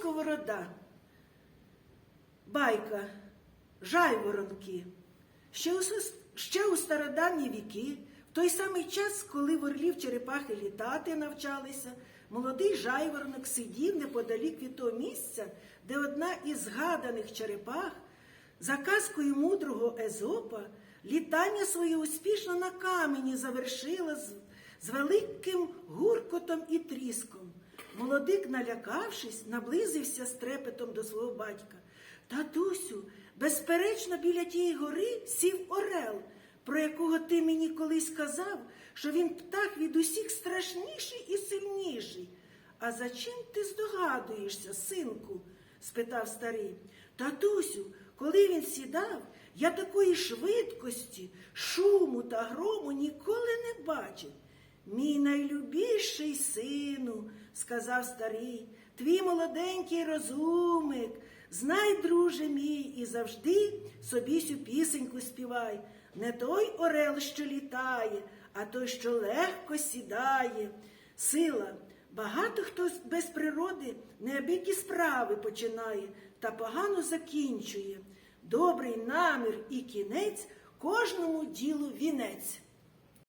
сковорода. Байка, жайворонки. Ще у, ще у стародавні віки, в той самий час, коли в орлів черепахи літати навчалися, молодий жайворонок сидів неподалік від того місця, де одна із згаданих черепах, за казкою мудрого Езопа, літання своє успішно на камені завершила з, з великим гуркотом і тріском. Молодик, налякавшись, наблизився з трепетом до свого батька. Татусю, безперечно, біля тієї гори сів орел, про якого ти мені колись казав, що він птах від усіх страшніший і сильніший. А за чим ти здогадуєшся, синку? спитав старий. Татусю, коли він сідав, я такої швидкості, шуму та грому ніколи не бачив. Мій найлюбіший сину, сказав старий, твій молоденький розумик, знай, друже мій, і завжди собі сю пісеньку співай. Не той орел, що літає, а той, що легко сідає. Сила, багато хто без природи неабиякі справи починає та погано закінчує. Добрий намір і кінець кожному ділу вінець.